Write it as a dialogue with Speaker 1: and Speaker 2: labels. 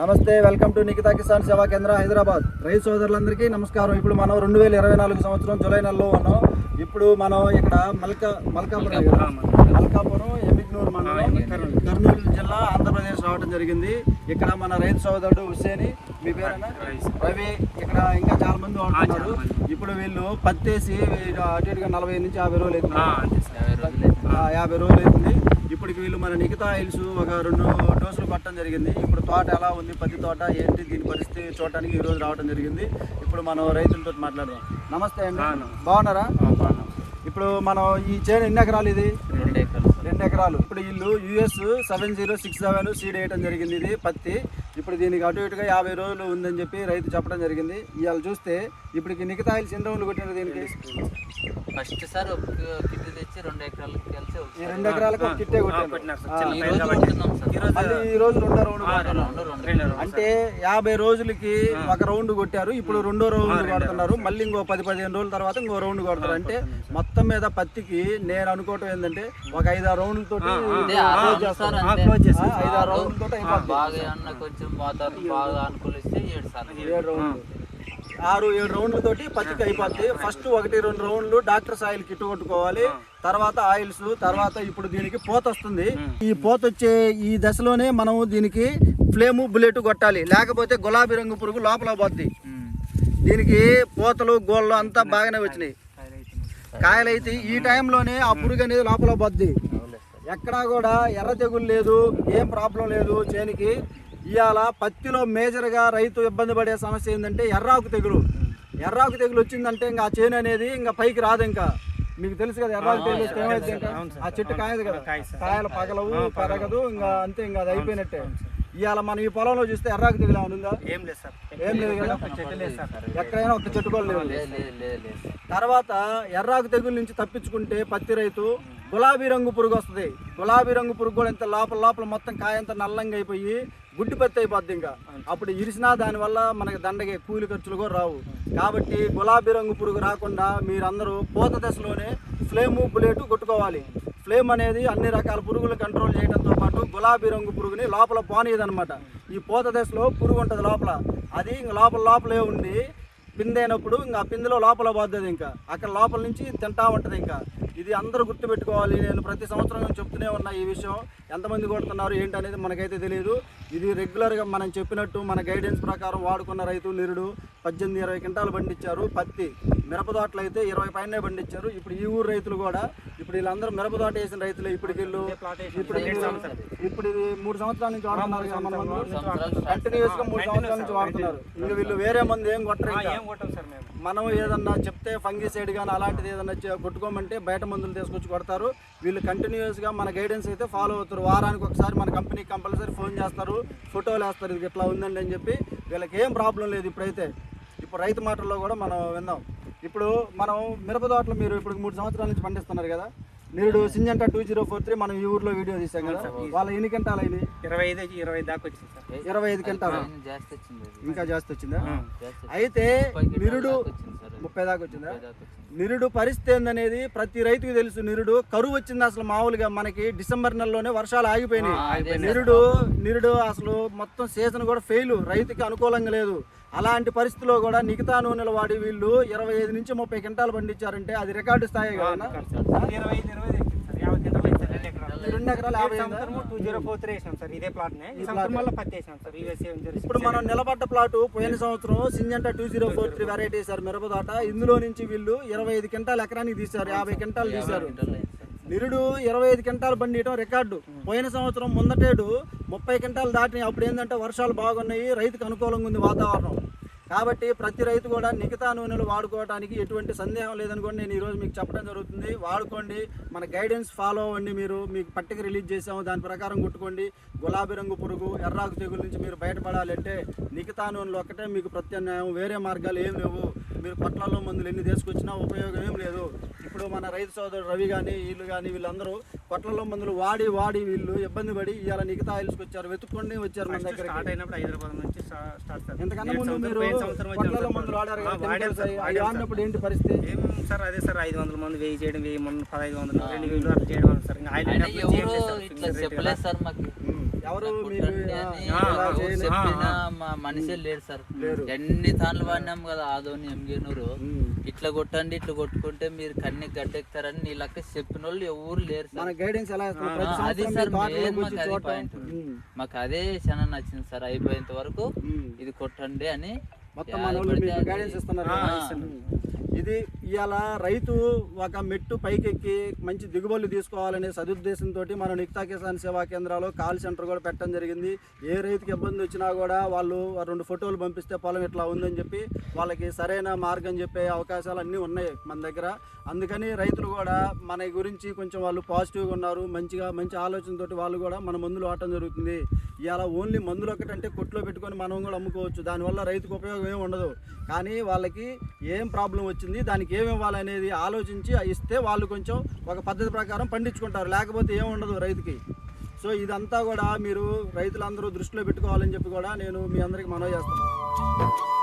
Speaker 1: నమస్తే welcome to Nikita Kisan సేవా కేంద్ర హైదరాబాద్. రైతు సోదరులందరికీ నమస్కారం. ఇప్పుడు మనం రెండు వేల ఇరవై నాలుగు సంవత్సరం జూలై నెలలో ఉన్నాం. ఇప్పుడు మనం ఇక్కడ మల్కా మల్కాపురం? మల్కాపురం ఎమిగ్నూర్ మండలం కర్నూలు జిల్లా ఆంధ్రప్రదేశ్ రావడం జరిగింది. ఇక్కడ మన రైతు సోదరుడు హుస్సేని మీ పేరేనా? రవి ఇక్కడ ఇంకా చాలా మంది వాడుతున్నారు ఇప్పుడు వీళ్ళు పత్తేసి అటు ఇటుగా నలభై నుంచి యాభై రోజులు అవుతుంది. యాభై రోజులు అవుతుంది. ఇప్పటికి వీళ్ళు మన నిఖితా హిల్స్ ఒక రెండు డోసులు కొట్టడం జరిగింది. ఇప్పుడు తోట ఎలా ఉంది? పత్తి తోట ఏంటి? దీని పరిస్థితి చూడటానికి ఈ రోజు రావడం జరిగింది. ఇప్పుడు మనం రైతులతో మాట్లాడదాం. నమస్తే అండి. బాగున్నారా? ఇప్పుడు మనం ఈ చేను ఎన్ని ఎకరాలు ఇది? రెండు ఎకరాలు ఇప్పుడు వీళ్ళు US seven zero six seven seed వేయడం జరిగింది ఇది పత్తి. ఇప్పుడు దీనికి అటు ఇటుగా యాభై రోజులు ఉందని చెప్పి రైతు చెప్పడం జరిగింది. ఇవాళ చూస్తే ఇప్పటికి నిఖితా హిల్స్ ఎన్ని రోజులు కొట్టినారు దీనికి?
Speaker 2: ఫస్ట్ సార్ ఒక కిట్ తెచ్చి రెండు ఎకరాలకు కలిసి
Speaker 1: ఈ రెండు ఎకరాలకు ఒక కిట్టే కొట్టారు
Speaker 2: ఈ రోజు
Speaker 1: రెండో రౌండ్ కొట్టారు.
Speaker 2: రెండు రెండు
Speaker 1: అంటే యాభై రోజులకి ఒక రౌండ్ కొట్టారు. ఇప్పుడు రెండో రౌండ్ కొడుతున్నారు. మళ్ళీ ఇంకో పది పదిహేను రోజుల తర్వాత ఇంకో రౌండ్ కొడతారు. అంటే మొత్తం మీద పత్తికి నేను అనుకోవటం ఏంటంటే ఒక ఐదారు రౌండ్ల తోటి ఐదారు రౌండ్ల తోటి అయిపోద్ది.
Speaker 2: బాగా అన్న కొంచెం వాతావరణం బాగా అనుకూలిస్తే ఏడు
Speaker 1: రౌండ్లు. ఆరు ఏడు రౌండ్ల తోటి పత్తికి అయిపోద్ది ఫస్ట్ ఒకటి రెండు రౌండ్లు డాక్టర్ ఆయిల్ కిట్టు కొట్టుకోవాలి. తర్వాత ఆయిల్స్ తర్వాత ఇప్పుడు దీనికి పోత వస్తుంది. ఈ పోత వచ్చే ఈ దశలోనే మనం దీనికి ఫ్లేము బుల్లెట్ కొట్టాలి. లేకపోతే గులాబీ రంగు పురుగు లోపల పోద్ది. దీనికి పోతలు గోళ్ళు అంతా బాగానే వచ్చినాయి. కాయలు అయితే ఈ టైంలోనే ఆ పురుగు అనేది లోపల పోద్ది. ఎక్కడా కూడా ఎర్ర తెగులు లేదు ఏం ప్రాబ్లం లేదు చేనికి. ఇవాళ పత్తిలో మేజర్గా రైతు ఇబ్బంది పడే సమస్య ఏంటంటే ఎర్రాకు తెగులు. ఎర్రాకు తెగులు వచ్చిందంటే ఇంకా ఆ చేను అనేది ఇంకా పైకి రాదు ఇంకా. మీకు తెలుసు కదా ఎర్రాకు తెగులు వస్తే ఆ చెట్టు కాయదు కదా. కాయలు పగలవు పెరగదు ఇంకా అంతే ఇంకా అది అయిపోయినట్టే. ఇవాళ మనం ఈ పొలంలో చూస్తే ఎర్రాకు తెగులు ఏమైనా ఉందా?
Speaker 3: ఏం లేదు సార్.
Speaker 1: ఏం లేదు కదా? ఎక్కడైనా ఒక చెట్టు కూడా
Speaker 2: లేదు
Speaker 1: తర్వాత ఎర్రాకు తెగుల నుంచి తప్పించుకుంటే పత్తి రైతు గులాబీ రంగు పురుగు వస్తుంది. గులాబీ రంగు పురుగు కూడా ఇంత లోపల లోపల మొత్తం కాయంత నల్లంగా అయిపోయి గుడ్డు పెత్త అయిపోద్ది ఇంకా. అప్పుడు ఇరిసినా దానివల్ల మనకి దండగే కూలి ఖర్చులు కూడా రావు. కాబట్టి గులాబీ రంగు పురుగు రాకుండా మీరందరూ పూత దశలోనే ఫ్లేము బుల్లెట్ కొట్టుకోవాలి. ఫ్లేమ్ అనేది అన్ని రకాల పురుగులు కంట్రోల్ చేయడంతో పాటు గులాబీ రంగు పురుగుని లోపల పోనీయదనమాట ఈ పూత దశలో పురుగు ఉంటుంది లోపల. అది ఇంక లోపల లోపలే ఉండి పిందైనప్పుడు ఇంకా పిందెలో లోపల పోద్ది ఇంకా. అక్కడ లోపల నుంచి తింటా ఉంటుంది ఇంకా. ఇది అందరూ గుర్తుపెట్టుకోవాలి. నేను ప్రతి సంవత్సరం చెప్తూనే ఉన్నా ఈ విషయం. ఎంతమంది కొడుతున్నారు ఏంటి అనేది మనకైతే తెలియదు ఇది రెగ్యులర్గా మనం చెప్పినట్టు మన గైడెన్స్ ప్రకారం వాడుకున్న రైతు నిరుడు పద్దెనిమిది ఇరవై క్వింటాలు పండించారు పత్తి మిరప తోటలు అయితే ఇరవై పైనే పండించారు ఇప్పుడు ఈ ఊరు రైతులు కూడా ఇప్పుడు వీళ్ళందరూ మిరప తోట వేసిన రైతులు ఇప్పుడు వీళ్ళు ఇప్పుడు ఇప్పుడు ఇది మూడు సంవత్సరాల నుంచి వాడుతున్నారు కంటిన్యూస్గా మూడు సంవత్సరాల నుంచి వాడుతున్నారు. ఇంకా వీళ్ళు వేరే మంది ఏం కొట్టరు ఇంకా.
Speaker 3: ఏం కొట్టాం సార్ మేము.
Speaker 1: మనం ఏదన్నా చెప్తే ఫంగిసైడ్ కానీ అలాంటిది ఏదన్నా కొట్టుకోమంటే బయట మందులు తీసుకొచ్చి కొడతారు. వీళ్ళు కంటిన్యూస్గా మన గైడెన్స్ అయితే ఫాలో అవుతారు. వారానికి ఒకసారి మన కంపెనీకి కంపల్సరీ ఫోన్ చేస్తారు. ఫోటోలు వేస్తారు ఇది ఇట్లా ఉందండి అని చెప్పి వీళ్ళకి ఏం ప్రాబ్లం లేదు ఇప్పుడైతే. ఇప్పుడు రైతు మాటల్లో కూడా మనం విందాం. ఇప్పుడు మనం మిరప తోటలు మీరు ఇప్పుడు మూడు సంవత్సరాల నుంచి పండిస్తున్నారు కదా. నిరుడు Syngenta two zero four three మనం ఈ ఊర్లో వీడియో తీసాం కదా. వాళ్ళ ఎన్ని గంటలు అయింది?
Speaker 3: ఇరవై ఐదు ఇరవై దాకా వచ్చింది సార్.
Speaker 1: ఇరవై ఐదు
Speaker 2: అది.
Speaker 1: ఇంకా జాస్తి వచ్చిందా? అయితే నిరుడు ముప్పై దాకా వచ్చిందా. నిరుడు పరిస్థితి ఏందనేది ప్రతి రైతుకు తెలుసు. నిరుడు కరువు వచ్చింది అసలు మామూలుగా మనకి డిసెంబర్ నెలలోనే వర్షాలు ఆగిపోయినాయి. నిరుడు నిరుడు అసలు మొత్తం సీజన్ కూడా ఫెయిల్. రైతుకి అనుకూలంగా లేదు. అలాంటి పరిస్థితిలో కూడా మిగతా నూనెలు వాడి వీళ్ళు ఇరవై ఐదు నుంచి ముప్పై క్వింటాలు పండించారంటే అది రికార్డు స్థాయి కదా
Speaker 3: రెండు ఎకరాలు
Speaker 1: యాభై?
Speaker 3: టూ జీరో ఫోర్ త్రీ వేసాం సార్. ఇదే ప్లాట్ ఈ సంవత్సరం మళ్ళీ పత్తి వేసాం సార్. ఇవే సేమ్ జీరో
Speaker 1: ఇప్పుడు మనం నిలబడ్డ ప్లాటు పోయిన సంవత్సరం Syngenta two zero four three variety sir మిరప తోట. ఇందులో నుంచి వీళ్ళు ఇరవై ఐదు క్వింటాలు ఎకరానికి తీశారు. యాభై క్వింటాలు తీశారు. నిరుడు ఇరవై ఐదు క్వింటాలు బండియటం రికార్డు. పోయిన సంవత్సరం ముందటేడు ముప్పై క్వింటాలు దాటినాయి. అప్పుడు ఏంటంటే వర్షాలు బాగున్నాయి. రైతుకు అనుకూలంగా ఉంది వాతావరణం. కాబట్టి ప్రతి రైతు కూడా మిగతా నూనెలు వాడుకోవడానికి ఎటువంటి సందేహం లేదని కూడా నేను ఈరోజు మీకు చెప్పడం జరుగుతుంది. వాడుకోండి. మన గైడెన్స్ ఫాలో అవ్వండి మీరు. మీకు పట్టిక రిలీజ్ చేసాము దాని ప్రకారం కొట్టుకోండి. గులాబీ రంగు పురుగు ఎర్రాకు తెగుల నుంచి మీరు బయటపడాలంటే మిగతా నూనెలు ఒక్కటే మీకు ప్రత్యామ్నాయం. వేరే మార్గాలు ఏం లేవు. మీరు పొట్లాల్లో మందులు ఎన్ని తీసుకొచ్చినా ఉపయోగం ఏం లేదు. ఇప్పుడు మన రైతు సోదరుడు రవి కానీ వీళ్ళు కానీ వీళ్ళందరూ పొట్లలో మందులు వాడి వాడి వీళ్ళు ఇబ్బంది పడి ఇవాళ మిగతా ఆయిల్స్కి వచ్చారు వెతుక్కొని వచ్చారు మన దగ్గరికి.
Speaker 3: స్టార్ట్ అయినప్పుడు హైదరాబాద్ నుంచి స్టా- స్టార్ట్ సార్.
Speaker 1: ఎంతకన్నా ముందు మీరు
Speaker 3: పోయిన సంవత్సరం వచ్చాం
Speaker 1: పొట్లలో
Speaker 3: సార్.
Speaker 1: మందులు వాడారు. వాడినప్పుడు ఏంటి పరిస్థితి?
Speaker 3: ఏం సార్ అదే సార్ ఐదు వందల మంది వెయ్యి చేయడం వెయ్యి మంది పదహైదు వందలు రెండు వేలు అట్లా చేయడం సార్. ఇంకా ఆయిల్
Speaker 2: చెప్పలేదు సార్ మాకు.
Speaker 1: ఎవరు
Speaker 2: చెప్పినా మా మనిషే లేడు సార్
Speaker 1: లేరు.
Speaker 2: ఎన్ని తాన్లు వాడినాం కదా ఆదోని ఎంగేనూరు. ఇట్లా కొట్టండి ఇట్లా కొట్టుకుంటే మీరు కన్ని గడ్డెక్తారని నీ లెక్క చెప్పిన వాళ్ళు ఎవరు లేరు సార్
Speaker 1: గైడెన్స్
Speaker 2: అది సార్ మాకు అది. పాయింట్. మాకు అదే చాలా నచ్చింది సార్ అయిపోయేంత వరకు. ఇది కొట్టండి అని
Speaker 1: మొత్తం మన గైడెన్స్ ఇస్తున్నారు. ఇది ఇవాళ రైతు ఒక మెట్టు పైకెక్కి మంచి దిగుబడులు తీసుకోవాలనే సదుద్దేశంతో మనం నిక్తా కిసాన్ సేవా కేంద్రాలు కాల్ సెంటర్ కూడా పెట్టడం జరిగింది. ఏ రైతుకి ఇబ్బంది వచ్చినా కూడా వాళ్ళు రెండు ఫోటోలు పంపిస్తే పొలం ఇట్లా ఉందని చెప్పి వాళ్ళకి సరైన మార్గం చెప్పే అవకాశాలు అన్నీ ఉన్నాయి మన దగ్గర. అందుకని రైతులు కూడా మన గురించి కొంచెం వాళ్ళు పాజిటివ్గా ఉన్నారు మంచిగా మంచి ఆలోచనతోటి వాళ్ళు కూడా మన మందులు వాడటం జరుగుతుంది. ఇలా ఓన్లీ మందులు ఒకటంటే కొట్లో పెట్టుకొని మనం కూడా అమ్ముకోవచ్చు. దానివల్ల రైతుకు ఉపయోగం ఏమి ఉండదు. కానీ వాళ్ళకి ఏం ప్రాబ్లం వచ్చింది దానికి ఏమి ఇవ్వాలనేది ఆలోచించి ఇస్తే వాళ్ళు కొంచెం ఒక పద్ధతి ప్రకారం పండించుకుంటారు. లేకపోతే ఏమి ఉండదు రైతుకి. సో ఇదంతా కూడా మీరు రైతులందరూ దృష్టిలో పెట్టుకోవాలని చెప్పి కూడా నేను మీ అందరికి మనవి చేస్తాను